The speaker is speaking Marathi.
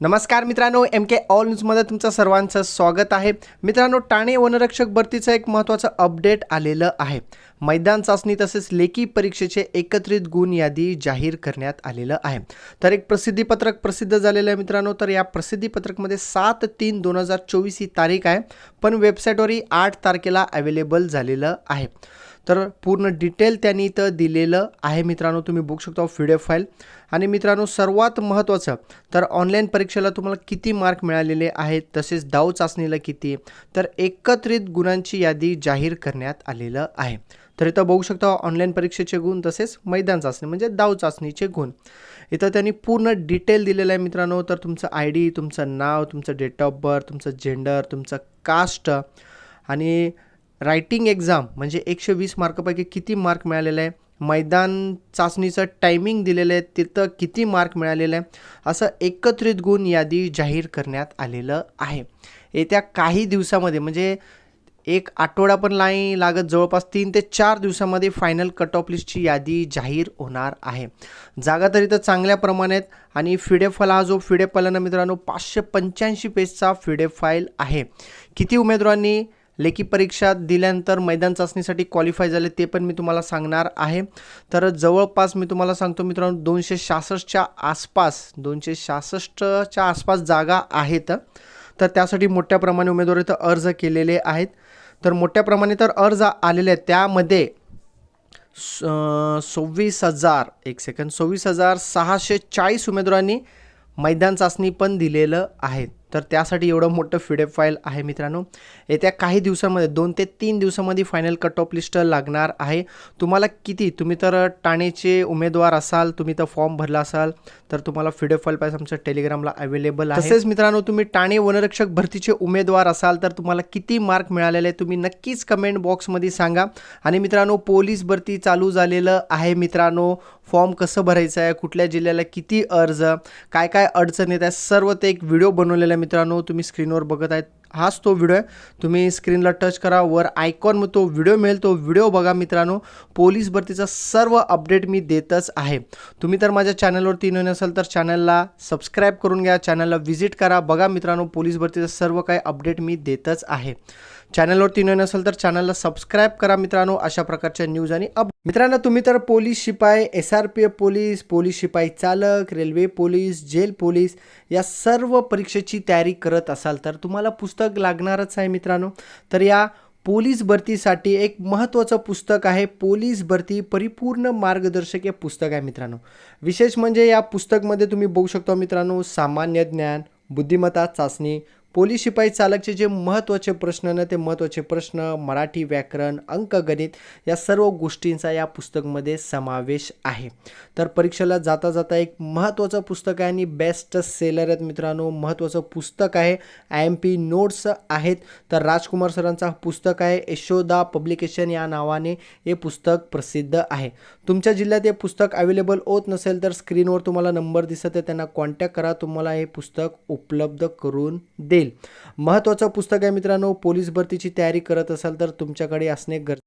नमस्कार मित्रांनो एम के ऑल न्यूजमध्ये तुमचं सर्वांचं स्वागत आहे. मित्रांनो ठाणे वनरक्षक भरतीचं एक महत्त्वाचं अपडेट आलेलं आहे. मैदान चाचणी तसेच लेखी परीक्षेचे एकत्रित गुण यादी जाहीर करण्यात आलेलं आहे. तर एक प्रसिद्धीपत्रक प्रसिद्ध झालेलं आहे मित्रांनो तर या प्रसिद्धीपत्रकमध्ये सात तीन दोन हजार चोवीस ही तारीख आहे पण वेबसाईटवरही आठ तारखेला अवेलेबल झालेलं आहे. तर पूर्ण डिटेल त्यांनी इथं दिलेलं आहे मित्रांनो तुम्ही बघू शकता पी डी एफ फाईल. आणि मित्रांनो सर्वात महत्त्वाचं तर ऑनलाईन परीक्षेला तुम्हाला किती मार्क मिळालेले आहेत तसेच दाव चाचणीला किती तर एकत्रित गुणांची यादी जाहीर करण्यात आलेलं आहे. तर इथं बघू शकता ऑनलाईन परीक्षेचे गुण तसेच मैदान चाचणी म्हणजे दाव चाचणीचे गुण. इथं त्यांनी पूर्ण डिटेल दिलेलं आहे मित्रांनो तर तुमचं आय डी तुमचं नाव तुमचं डेट ऑफ बर्थ तुमचं जेंडर तुमचं कास्ट आणि रायटिंग एक्झाम म्हणजे एकशे वीस मार्कपैकी किती मार्क मिळालेले आहे? मैदान चाचणीचं टायमिंग दिलेलं आहे तिथं किती मार्क मिळालेलं आहे? असं एकत्रित गुण यादी जाहीर करण्यात आलेलं आहे. येत्या काही दिवसामध्ये म्हणजे एक आठवडा पण नाही लागत जवळपास तीन ते चार दिवसामध्ये फायनल कट ऑफ लिस्टची यादी जाहीर होणार आहे. जागा तरी तर चांगल्या प्रमाणात आणि फिडे हा जो फिडे मित्रांनो पाचशे पंच्याऐंशी पेजचा फिडे फाईल आहे. किती उमेदवारांनी लेखी परीक्षा दिल्यानंतर मैदान चाचणीसाठी क्वालिफाय झाले ते पण मी तुम्हाला सांगणार आहे. तर जवळपास मी तुम्हाला सांगतो मित्रांनो दोनशे सहासष्टच्या आसपास दोनशे सहासष्टच्या आसपास जागा आहेत. तर त्यासाठी मोठ्या प्रमाणे उमेदवार इथं अर्ज केलेले आहेत. तर मोठ्या प्रमाणे तर अर्ज आलेले आहेत. त्यामध्ये स- सव्वीस हजार एक सेकंद सव्वीस हजार सहाशे चाळीस उमेदवारांनी मैदान चाचणी पण दिलेलं आहे. तर त्यासाठी एवढं मोठं फिडेप फाईल आहे मित्रांनो. येत्या काही दिवसामध्ये दोन ते तीन दिवसामध्ये फायनल कट ऑफ लिस्ट लागणार आहे. तुम्हाला किती? तुम्ही तर ठाणेचे उमेदवार असाल तुम्ही तर फॉर्म भरला असाल तर तुम्हाला फिडेप फाईल पाहिजे आमच्या टेलिग्रामला अवेलेबल आहे. तसेच मित्रांनो तुम्ही ठाणे वनरक्षक भरतीचे उमेदवार असाल तर तुम्हाला किती मार्क मिळालेले आहे तुम्ही नक्कीच कमेंट बॉक्समध्ये सांगा. आणि मित्रांनो पोलीस भरती चालू झालेलं आहे मित्रांनो. फॉर्म कसं भरायचं आहे कुठल्या जिल्ह्याला किती अर्ज काय काय अडचण येत आहे सर्व ते एक व्हिडिओ बनवलेला आहे मित्रांनो तुम्ही स्क्रीनवर बघत आहेत. हाच तो व्हिडिओ आहे. तुम्ही स्क्रीनला टच करा. वर आयकॉन मग तो व्हिडिओ मिळेल. तो व्हिडिओ बघा मित्रांनो. पोलीस भरतीचा सर्व अपडेट मी देतच आहे. तुम्ही तर माझ्या चॅनलवरती नवीन असाल तर चॅनलला सबस्क्राईब करून घ्या. चॅनलला व्हिजिट करा. बघा मित्रांनो पोलीस भरतीचं सर्व काही अपडेट मी देतच आहे. चॅनलवरती नवीन असेल तर चॅनलला सबस्क्राईब करा मित्रांनो. अशा प्रकारच्या न्यूज आणि अप मित्रांनो तुम्ही तर पोलीस शिपाई S R P F police police शिपाई चालक रेल्वे पोलीस जेल पोलीस या सर्व परीक्षेची तयारी करत असाल तर तुम्हाला पुस्तक लागणारच आहे मित्रांनो. तर या पोलीस भरतीसाठी एक महत्त्वाचं पुस्तक आहे पोलीस भरती परिपूर्ण मार्गदर्शक हे पुस्तक आहे मित्रांनो. विशेष म्हणजे या पुस्तकमध्ये तुम्ही बघू शकता मित्रांनो सामान्य ज्ञान बुद्धिमत्ता चाचणी पोलीस शिपाई चालकचे जे महत्त्वाचे प्रश्न ना ते महत्त्वाचे प्रश्न मराठी व्याकरण अंकगणित या सर्व गोष्टींचा या पुस्तकमध्ये समावेश आहे. तर परीक्षेला जाता जाता एक महत्त्वाचं पुस्तक आहे आणि बेस्ट सेलर आहेत मित्रांनो. महत्त्वाचं पुस्तक आहे. आय एम पी नोट्स आहेत. तर राजकुमार सरांचा पुस्तक आहे. यशोदा पब्लिकेशन या नावाने हे पुस्तक प्रसिद्ध आहे. तुमच्या जिल्ह्यात हे पुस्तक अवेलेबल होत नसेल तर स्क्रीनवर तुम्हाला नंबर दिसत आहे. त्यांना कॉन्टॅक्ट करा. तुम्हाला हे पुस्तक उपलब्ध करून देईल. महत्त्वाचं पुस्तक आहे मित्रांनो पोलीस भरतीची तयारी करत असाल तर तुमच्याकडे असणे गर